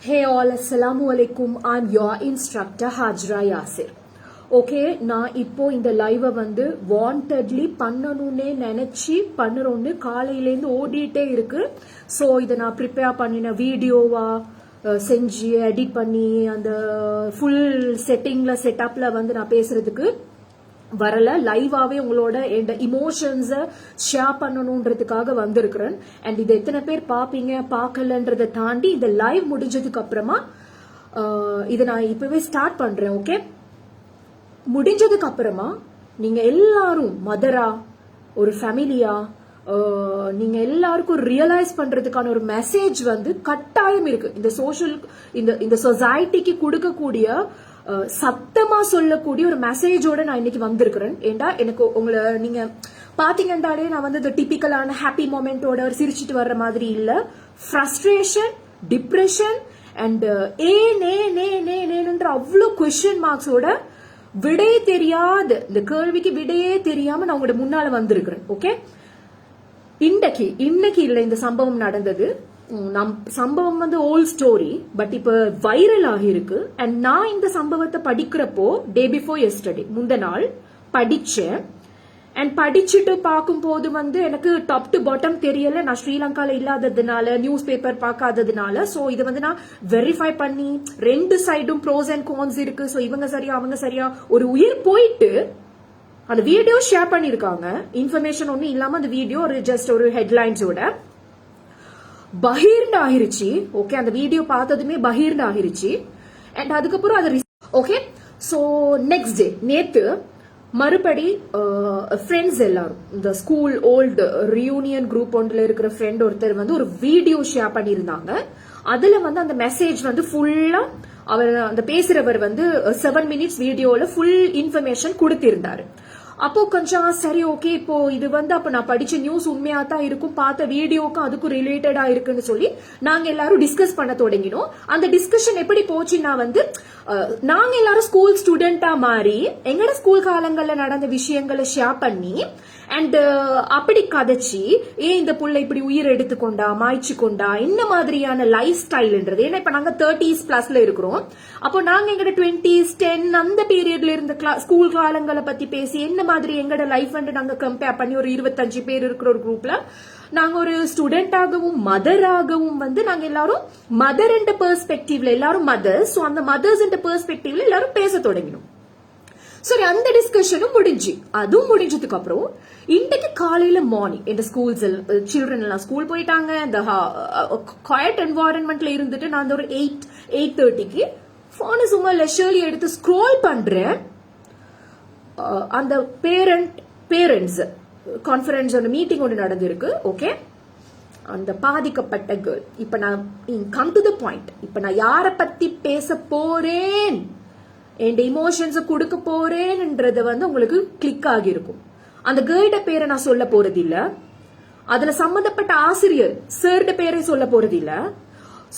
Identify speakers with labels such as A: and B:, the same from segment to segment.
A: Hey all, Assalamu alaikum. I'm your instructor Hajra Yasir. Okay நான் இப்போ இந்த லைவை வந்து வாண்டட்லி பண்ணணும்னே நினச்சி பண்ணுறோன்னு காலையிலேருந்து ஓடிட்டே இருக்கு ஸோ இதை நான் ப்ரிப்பேர் பண்ணின வீடியோவா செஞ்சு எடிட் பண்ணி அந்த ஃபுல் செட்டிங்ல செட்டப்ல வந்து நான் பேசுறதுக்கு வரல. லைவாவே உங்களோட என் இமோஷன்ஸை ஷேர் பண்ணணுன்றதுக்காக வந்திருக்கிறேன். அண்ட் இது எத்தனை பேர் பார்ப்பீங்க பார்க்கலன்றதை தாண்டி இந்த லைவ் முடிஞ்சதுக்கு அப்புறமா இதை நான் இப்பவே ஸ்டார்ட் பண்றேன் ஓகே முடிஞ்சதுக்கு அப்புறமா நீங்க எல்லாரும் மதரா ஒரு ஃபேமிலியா நீங்க எல்லாருக்கும் ரியலைஸ் பண்றதுக்கான ஒரு மெசேஜ் வந்து கட்டாயம் இருக்கு. இந்த சோஷியல் இந்த இந்த சொசைட்டிக்கு கொடுக்கக்கூடிய சத்தமா சொல்லக்கூடிய ஒரு மெசேஜோட நான் இன்னைக்கு வந்திருக்கிறேன். ஏண்டா எனக்கு உங்களை நீங்க பாத்தீங்கன்றாலே நான் வந்து இந்த டிபிக்கலான ஹாப்பி மொமெண்டோட சிரிச்சிட்டு வர்ற மாதிரி இல்ல. ஃப்ரஸ்ட்ரேஷன் டிப்ரெஷன் அண்ட் ஏ நே நே நே நேன்ற அவ்வளோ கொஸ்டின் மார்க்ஸோட விடை தெரியாது. இந்த கேள்விக்கு விடையே தெரியாம நான் உங்களோட முன்னால வந்திருக்கிறேன். ஓகே இன்னைக்கு இன்னைக்கு இல்ல இந்த சம்பவம் நடந்தது. நம் சம்பவம் வந்து ஓல்ட் ஸ்டோரி பட் இப்போ வைரல் ஆகியிருக்கு. அண்ட் நான் இந்த சம்பவத்தை படிக்கிறப்போ டே பிஃபோர் எஸ்டர்டே முந்த நாள் படித்தேன் அண்ட் படிச்சுட்டு பார்க்கும்போது வந்து எனக்கு டாப் டு பாட்டம் தெரியல. நான் ஸ்ரீலங்கால இல்லாததுனால நியூஸ் பேப்பர் பார்க்காததுனால. ஸோ இதை வந்து நான் வெரிஃபை பண்ணி ரெண்டு சைடும் ப்ரோஸ் அண்ட் கான்ஸ் இருக்கு. ஸோ இவங்க சரியா அவங்க சரியா ஒரு உயிர் போயிட்டு அந்த வீடியோ ஷேர் பண்ணியிருக்காங்க. இன்ஃபர்மேஷன் ஒன்றும் இல்லாமல் அந்த வீடியோ ஒரு ஜஸ்ட் ஒரு ஹெட்லைன்ஸோட பகிர்ந்து ஆகிருச்சு ஓகே அந்த வீடியோ பார்த்ததுமே பகிர்ந்து ஆகிருச்சு அண்ட் அதுக்கப்புறம் அது ஓகே ஸோ நெக்ஸ்ட் டே நேத்து மறுபடி uh, ஃப்ரெண்ட்ஸ் எல்லாரும் இந்த ஸ்கூல் ஓல்டு ரியூனியன் குரூப் ஒன்றில் இருக்கிற ஃப்ரெண்ட் ஒருத்தர் வந்து ஒரு வீடியோ ஷேர் பண்ணியிருந்தாங்க. அதில் வந்து அந்த மெசேஜ் வந்து ஃபுல்லாக அவர் அந்த பேசுறவர் வந்து செவன் மினிட்ஸ் வீடியோவில் ஃபுல் இன்ஃபர்மேஷன் கொடுத்திருந்தாரு. அப்போ கொஞ்சம் சரி ஓகே இப்போ இது வந்து அப்ப நான் படிச்ச நியூஸ் உண்மையா தான் இருக்கும். பார்த்த வீடியோக்கும் அதுக்கும் ரிலேட்டடா இருக்குன்னு சொல்லி நாங்க எல்லாரும் டிஸ்கஸ் பண்ண தொடங்கினோம். அந்த டிஸ்கஷன் எப்படி போச்சுன்னா வந்து நாங்க எல்லாரும் ஸ்கூல் ஸ்டூடெண்டா மாறி எங்கட ஸ்கூல் காலங்கள்ல நடந்த விஷயங்களை ஷேர் பண்ணி அண்ட் uh, அப்படி கதைச்சி ஏன் இந்த புள்ள இப்படி உயிர் எடுத்துக்கொண்டா மாய்ச்சி கொண்டா என்ன மாதிரியான லைஃப் ஸ்டைல்ன்றது ஏன்னா இப்ப நாங்க தேர்ட்டிஸ் பிளஸ்ல இருக்கிறோம். அப்போ நாங்க எங்கட டுவெண்ட்டிஸ் டென் அந்த பீரியட்ல இருந்த ஸ்கூல் காலங்களை பத்தி பேசி என்ன மாதிரி எங்கட லைஃப் வந்து நாங்க கம்பேர் பண்ணி ஒரு இருபத்தஞ்சு பேர் இருக்கிற ஒரு குரூப்ல நாங்க ஒரு ஸ்டூடெண்டாகவும் மதராகவும் வந்து நாங்க எல்லாரும் மதர் என்ற பெர்ஸ்பெக்டிவ்ல எல்லாரும் மதர்ஸ் ஸோ அந்த மதர்ஸ் என்ற பெர்ஸ்பெக்டிவ்ல எல்லாரும் பேச தொடங்கினோம். சரி அந்த டிஸ்கஷனும் முடிஞ்சு. அதுவும் முடிஞ்சதுக்கு அப்புறம் இன்னைக்கு காலையில மார்னிங் என் ஸ்கூல்ஸ் சில்ட்ரன் எல்லாம் ஸ்கூல் போயிட்டாங்க. இந்த குவாய்ட் என்வாரன்மெண்ட்ல இருந்துட்டு நான் அந்த ஒரு எயிட் எயிட் தேர்ட்டிக்கு போனை சும்மா லெஷர்லி எடுத்து ஸ்க்ரோல் பண்றேன். அந்த பேரண்ட் பேரண்ட்ஸ் கான்ஃபரன்ஸ் ஒன்று மீட்டிங் ஒன்று நடந்திருக்கு ஓகே அந்த பாதிக்கப்பட்ட கேர்ள் இப்ப நான் கம் டு த பாயிண்ட் இப்ப நான் யாரை பத்தி பேச போறேன்? என் இமோஷன்ஸை கொடுக்க போறேன்ன்றது வந்து உங்களுக்கு கிளிக் ஆகியிருக்கும். அந்த கேர்ட பேரை நான் சொல்ல போறது இல்ல அதுல சம்பந்தப்பட்ட ஆசிரியர் சார்ட பேரை சொல்ல போறது இல்ல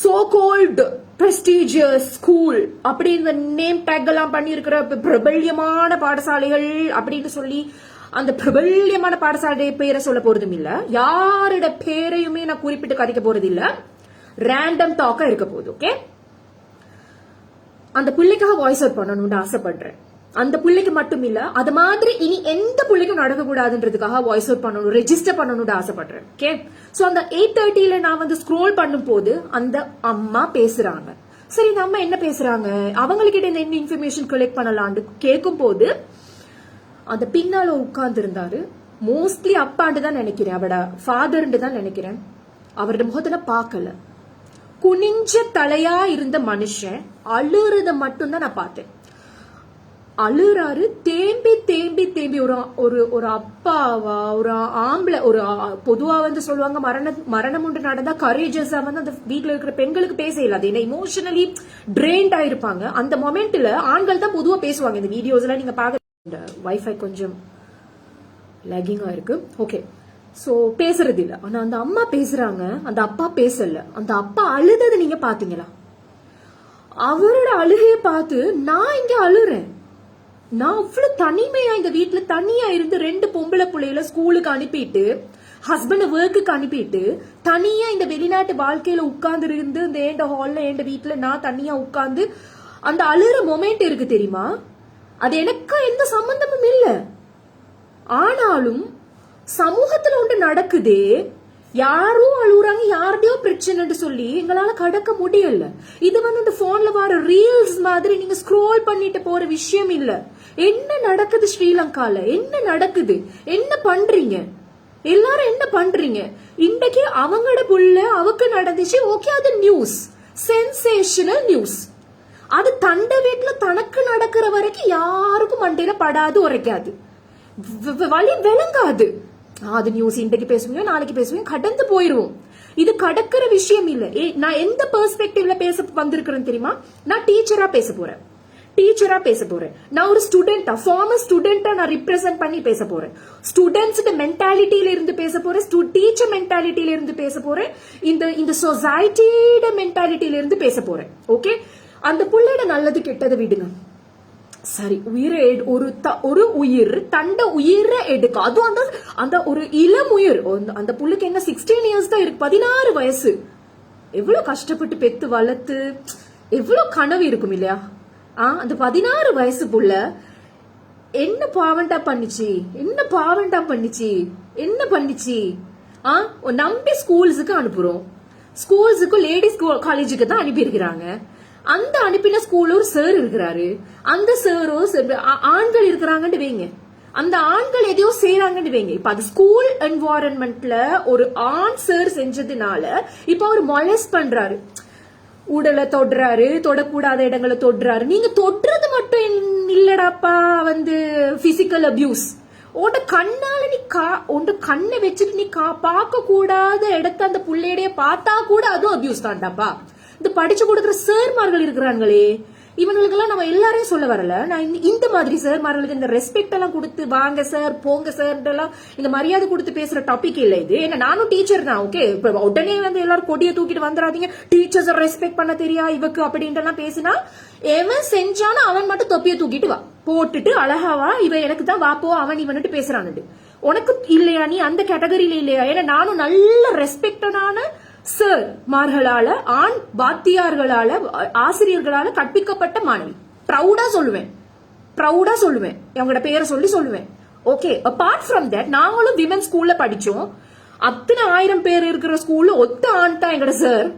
A: சோ கோல்டு பிரஸ்டீஜியஸ் ஸ்கூல் அப்படி இந்த நேம் டேக் எல்லாம் பண்ணியிருக்கிற பிரபல்யமான பாடசாலைகள் அப்படின்னு சொல்லி அந்த பிரபல்யமான பாடசாலை பேரை சொல்ல போறதும் இல்ல யாரோட பேரையுமே நான் குறிப்பிட்டு கதைக்க போறது இல்ல ரேண்டம் டாக்கா இருக்க போகுது ஓகே அந்த பிள்ளைக்காக வாய்ஸ் அவுட் பண்ணணும்னு ஆசைப்படுறேன். அந்த பிள்ளைக்கு மட்டும் இல்ல அது மாதிரி இனி எந்த பிள்ளைக்கும் நடக்கக்கூடாதுன்றதுக்காக வாய்ஸ் அவுட் பண்ணணும் ரெஜிஸ்டர் பண்ணணும்னு ஆசைப்படுறேன். ஓகே சோ அந்த எயிட் தேர்ட்டில நான் வந்து ஸ்க்ரோல் பண்ணும் போது அந்த அம்மா பேசுறாங்க. சரி இந்த அம்மா என்ன பேசுறாங்க? அவங்கக்கிட்ட இந்த என்ன இன்ஃபர்மேஷன் கலெக்ட் பண்ணலான்னு கேட்கும் போது அந்த பின்னால உட்கார்ந்து இருந்தாரு மோஸ்ட்லி அப்பாண்டு தான் நினைக்கிறேன் அவட ஃபாதர்ன்ட்டு தான் நினைக்கிறேன். அவரோட முகத்துல பார்க்கல. குனிஞ்ச தலையா இருந்த மனுஷன் அழுறத மட்டும்தான் நான் பார்த்தேன். அழுறாரு தேம்பி தேம்பி தேம்பி ஒரு ஒரு ஒரு அப்பாவா ஒரு ஆம்பளை ஒரு பொதுவா வந்து சொல்லுவாங்க மரண மரணம் ஒன்று நடந்தா கரேஜஸா வந்து அந்த வீட்டுல இருக்கிற பெண்களுக்கு பேச இல்லாது ஏன்னா இமோஷனலி ட்ரெயின்ட் ஆயிருப்பாங்க. அந்த மொமெண்ட்ல ஆண்கள் தான் பொதுவா பேசுவாங்க. இந்த வீடியோஸ் எல்லாம் நீங்க பாக்க இந்த வைஃபை கொஞ்சம் லகிங்கா இருக்கு. ஓகே ஸோ பேசுறது இல்லை ஆனால் அந்த அம்மா பேசுறாங்க. அந்த அப்பா பேசல. அந்த அப்பா அழுததை நீங்க பாத்தீங்களா? அவரோட அழுகையை பார்த்து நான் இங்க அழுறேன். நான் அவ்வளவு தனிமையா இந்த வீட்டுல தனியா இருந்து ரெண்டு பொம்பளை பிள்ளைகள ஸ்கூலுக்கு அனுப்பிட்டு ஹஸ்பண்ட் ஒர்க்குக்கு அனுப்பிட்டு தனியா இந்த வெளிநாட்டு வாழ்க்கையில உட்கார்ந்து இருந்து இந்த ஏண்ட ஹால்ல ஏண்ட வீட்டுல நான் தனியா உட்கார்ந்து அந்த அழுற மொமெண்ட் இருக்கு தெரியுமா? அது எனக்கு எந்த சம்பந்தமும் இல்லை. ஆனாலும் சமூகத்துல ஒன்று நடக்குதே யாரும் அழுகுறாங்க யாருடையோ பிரச்சனைன்னு சொல்லி எங்களால கடக்க முடியல. இது வந்து இந்த போன்ல வர ரீல்ஸ் மாதிரி நீங்க ஸ்க்ரோல் பண்ணிட்டு போற விஷயம் இல்ல. என்ன நடக்குது ஸ்ரீலங்கால? என்ன நடக்குது? என்ன பண்றீங்க? எல்லாரும் என்ன பண்றீங்க? இன்றைக்கு அவங்களோட புள்ள அவக்கு நடந்துச்சு. ஓகே அது நியூஸ் சென்சேஷனல் நியூஸ் அது தண்ட வீட்டுல தனக்கு நடக்கிற வரைக்கும் யாருக்கும் மண்டையில படாது உரைக்காது. வழி விளங்காது. அது நியூஸ் இன்றைக்கு பேசுவீங்க நாளைக்கு பேசுவீங்க கடந்து போயிருவோம். இது கடக்கிற விஷயம் இல்ல. நான் எந்த பெர்ஸ்பெக்டிவ்ல பேச வந்திருக்கிறேன் தெரியுமா? நான் டீச்சரா பேச போறேன். டீச்சரா பேச போறேன். நான் ஒரு ஸ்டூடெண்டா ஃபார்மர் ஸ்டூடெண்டா நான் ரிப்ரசென்ட் பண்ணி பேச போறேன். ஸ்டூடெண்ட்ஸ்க்கு மென்டாலிட்டியில இருந்து பேச போறேன். டீச்சர் மென்டாலிட்டியில இருந்து பேச போறேன். இந்த இந்த சொசைட்டியோட மென்டாலிட்டியில இருந்து பேச போறேன். ஓகே அந்த புள்ளையோட நல்லது கெட்டதை விடுங்க. சரி உயிரை எடு- ஒரு த- ஒரு உயிர் தண்ட உயிரை எடுக்க. அதுவும் அந்த அந்த ஒரு இளம் உயிர். அந்த- அந்த என்ன சிக்ஸ்டீன் இயர்ஸ் தான் இருக்கு பதினாறு வயசு. எவ்வளோ கஷ்டப்பட்டு பெத்து வளர்த்து எவ்வளோ கனவு இருக்கும் இல்லையா? ஆ அந்த பதினாறு வயசு புள்ள என்ன பாவண்டா பண்ணிச்சு? என்ன பாவண்டா பண்ணிச்சு? என்ன பண்ணிச்சு? ஆ நம்பி ஸ்கூல்ஸுக்கு அனுப்புறோம். ஸ்கூல்ஸுக்கும் லேடிஸ் காலேஜுக்கு தான் அனுப்பியிருக்கிறாங்க. அந்த அனுப்பின ஸ்கூல்ல ஒரு சார் இருக்கிறாரு. அந்த சாரோ ஆண்கள் இருக்கிறாங்கன்னு வைங்க. அந்த ஆண்கள் எதையோ செய்யறாங்கன்னு வைங்க. இப்ப அது ஸ்கூல் என்வாரன்மெண்ட்ல ஒரு ஆண் சார் செஞ்சதுனால இப்ப அவர் மொலஸ் பண்றாரு. உடலை தொடுறாரு தொடக்கூடாத இடங்களை தொடுறாரு. நீங்க தொடுறது மட்டும் இல்லடாப்பா வந்து பிசிக்கல் அபியூஸ் உன்ட கண்ணால நீ கா உன்ட கண்ணை வச்சுட்டு நீ கா பார்க்க கூடாத இடத்த அந்த பிள்ளையிடைய பார்த்தா கூட அதுவும் அபியூஸ் தான்டாப்பா. இந்த படிச்சு கொடுக்குற சேர்மார்கள் இருக்கிறாங்களே. இவங்களுக்கெல்லாம் நம்ம எல்லாரையும் சொல்ல வரல. நான் இந்த- இந்த மாதிரி சேர்மார்களுக்கு இந்த ரெஸ்பெக்ட் எல்லாம் கொடுத்து வாங்க சார் போங்க சார்ன்றெல்லாம் இந்த மரியாதை கொடுத்து பேசுற டாபிக் இல்ல இது. ஏன்னா நானும் டீச்சர் தான் ஓகே இப்போ உடனே வந்து எல்லாரும் கொடியை தூக்கிட்டு வந்துடாதீங்க டீச்சர்ஸ் ரெஸ்பெக்ட் பண்ண தெரியா இவக்கு அப்படின்ட்டுலாம் பேசினா எவன் செஞ்சானோ அவன் மட்டும் தொப்பியை தூக்கிட்டு வா. போட்டுட்டு அழகாவா இவன் எனக்கு தான் வாப்போ அவன் இவன்ட்டு பேசுறான்னுட்டு. உனக்கு இல்லையா நீ அந்த கேட்டகரியில இல்லையா? ஏன்னா நானும் நல்ல ரெஸ்பெக்டடான சார் மார்களால ஆண் வாத்தியார்களால ஆசிரியர்களால கற்பிக்கப்பட்ட மாணவி. ப்ரௌடா சொல்லுவேன். ப்ரௌடா சொல்லுவேன். அவங்களோட பேரை சொல்லி சொல்லுவேன். ஓகே அபார்ட் ஃப்ரம் தட் நாங்களும் விமன் ஸ்கூல்ல படிச்சோம். அத்தனை ஆயிரம் பேர் இருக்கிற ஸ்கூல்ல ஒத்த ஆண் தான் எங்கட சார்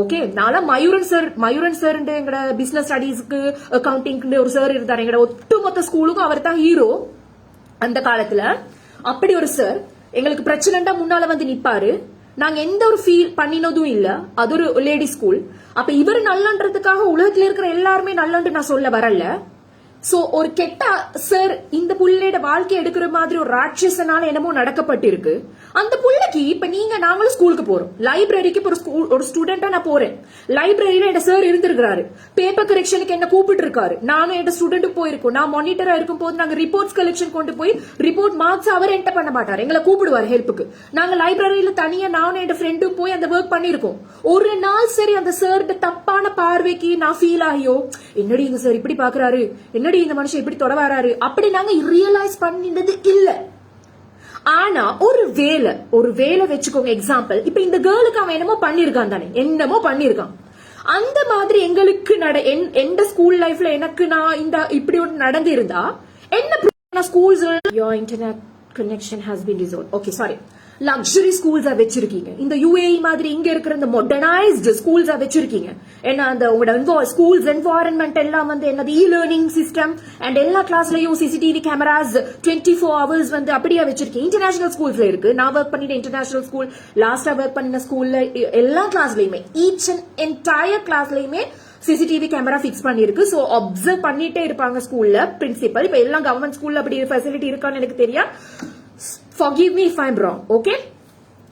A: ஓகே நாளா மயூரன் சார் மயூரன் சார் எங்கட பிசினஸ் ஸ்டடீஸ்க்கு அக்கவுண்டிங்க்கு ஒரு சார் இருந்தார். எங்கட ஒட்டுமொத்த ஸ்கூலுக்கும் அவர் தான் ஹீரோ அந்த காலத்துல அப்படி ஒரு சார் எங்களுக்கு பிரச்சனைண்டா முன்னால வந்து நிப்பாரு. நாங்க எந்த ஒரு ஃபீல் பண்ணினதும் இல்ல. அது ஒரு லேடி ஸ்கூல் அப்ப இவர் நல்லன்றதுக்காக உலகத்துல இருக்கிற எல்லாருமே நல்லன்று நான் சொல்ல வரல. சோ ஒரு கெட்ட சார் இந்த புள்ளையோட வாழ்க்கை எடுக்கிற மாதிரி ஒரு ராட்சசனால என்னமோ நடக்கப்பட்டிருக்கு. அந்த புள்ளைக்கு இப்ப நீங்க நாங்களும் ஸ்கூலுக்கு போறோம். லைப்ரரிக்கு ஒரு ஸ்கூல் ஒரு ஸ்டூடெண்டா நான் போறேன். லைப்ரரியில என் சார் இருந்திருக்காரு பேப்பர் கரெக்ஷனுக்கு என்ன கூப்பிட்டு இருக்காரு நானும் என் ஸ்டூடெண்ட் போயிருக்கோம். நான் மானிட்டரா இருக்கும் போது நாங்க ரிப்போர்ட்ஸ் கலெக்ஷன் கொண்டு போய் ரிப்போர்ட் மார்க்ஸ் அவர் என்டர் பண்ண மாட்டார். எங்களை கூப்பிடுவார் ஹெல்ப்புக்கு நாங்க லைப்ரரியில தனியா நானும் என் ஃப்ரெண்டும் போய் அந்த ஒர்க் பண்ணிருக்கோம் ஒரு நாள் சரி அந்த சார்கிட்ட தப்பான பார்வைக்கு நான் ஃபீல் ஆகியோ என்னடி இங்க சார் இப்படி பாக்குறாரு என்னடி இந்த மனுஷன் இப்படி தொட வராரு? அப்படி நாங்க ரியலைஸ் பண்ணினது இல்ல. ஆனா ஒரு வேலை ஒரு வேலை வச்சுக்கோங்க எக்ஸாம்பிள் இப்ப இந்த கேர்ளுக்கு அவன் என்னமோ பண்ணிருக்கான் தானே. என்னமோ பண்ணிருக்கான். அந்த மாதிரி எங்களுக்கு நட எந்த ஸ்கூல் லைஃப்ல எனக்கு நான் இந்த இப்படி ஒன்று நடந்திருந்தா என்ன schools your internet connection has been resolve okay sorry luxury ஸ்கூல்ஸா வச்சிருக்கீங்க. இந்த யுஏஇ மாதிரி இங்க இருக்கிற இந்த மாடர்னைஸ்டு ஸ்கூல்ஸா வச்சிருக்கீங்க. ஏன்னா அந்த உங்களோட ஸ்கூல்ஸ் என்வாரன்மெண்ட் எல்லாம் வந்து என்னது இ லேர்னிங் சிஸ்டம் அண்ட் எல்லா கிளாஸ்லயும் CCTV cameras twenty four hours வந்து அப்படியே வச்சிருக்கீங்க. இன்டர்நேஷனல் ஸ்கூல்ஸ்ல இருக்கு. நான் ஒர்க் பண்ணிட்டு இன்டர்நேஷனல் ஸ்கூல் லாஸ்டா ஒர்க் பண்ணின ஸ்கூல்ல எல்லா கிளாஸ்லயுமே ஈச் அண்ட் என்டையர் கிளாஸ்லயுமே சிசிடிவி கேமரா ஃபிக்ஸ் பண்ணிருக்கு ஸோ அப்சர்வ் பண்ணிட்டே இருப்பாங்க ஸ்கூல்ல பிரின்சிபல் இப்ப எல்லாம் கவர்மெண்ட் ஸ்கூல்ல அப்படி ஃபெசிலிட்டி இருக்கான்னு எனக்கு தெரியும் forgive me if I'm wrong okay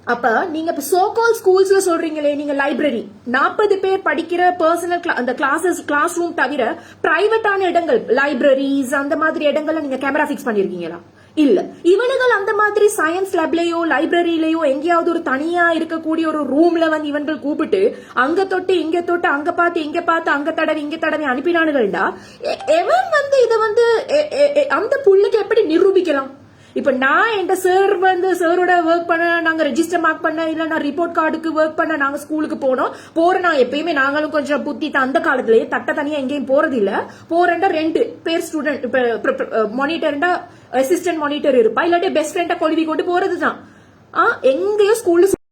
A: அப்ப நீங்க இப்ப சோகால் ஸ்கூல்ஸ்ல சொல்றீங்களே நீங்க லைப்ரரி நாற்பது பேர் படிக்கிற பர்சனல் அந்த கிளாஸஸ் கிளாஸ் ரூம் தவிர பிரைவேட்டான இடங்கள் லைப்ரரிஸ் அந்த மாதிரி இடங்கள்ல நீங்க கேமரா ஃபிக்ஸ் பண்ணிருக்கீங்களா? இல்ல. இவனுகள் அந்த மாதிரி சயின்ஸ் லேப்லயோ லைப்ரரியிலயோ எங்கேயாவது ஒரு தனியா இருக்கக்கூடிய ஒரு ரூம்ல வந்து இவன்கள் கூப்பிட்டு அங்க தொட்டு இங்க தொட்டு அங்க பார்த்து இங்க பார்த்து அங்க தடவை இங்க தடவை அனுப்பினானுகள்டா எ- எவன் வந்து இதை வந்து எ- அந்த புள்ளுக்கு எப்படி நிரூபிக்கலாம்? இப்போ நான் என் சார் வந்து சாரோட ஒர்க் பண்ண நாங்க ரெஜிஸ்டர் மார்க் பண்ண இல்ல நான் ரிப்போர்ட் கார்டுக்கு ஒர்க் பண்ண நாங்க ஸ்கூலுக்கு போனோம். போற நான் எப்பயுமே நாங்களும் கொஞ்சம் புத்தி அந்த காலத்திலேயே தட்ட தனியா எங்கேயும் போறது இல்ல. போறேன்டா ரெண்டு பேர் ஸ்டூடெண்ட் இப்போ மானிட்டர்ண்டா அசிஸ்டன்ட் மானிட்டர் இருப்பா. இல்லாட்டி பெஸ்ட் ஃப்ரெண்டா கொழுவி கொண்டு போறதுதான். ஆ, எங்கேயும் ஸ்கூல்ல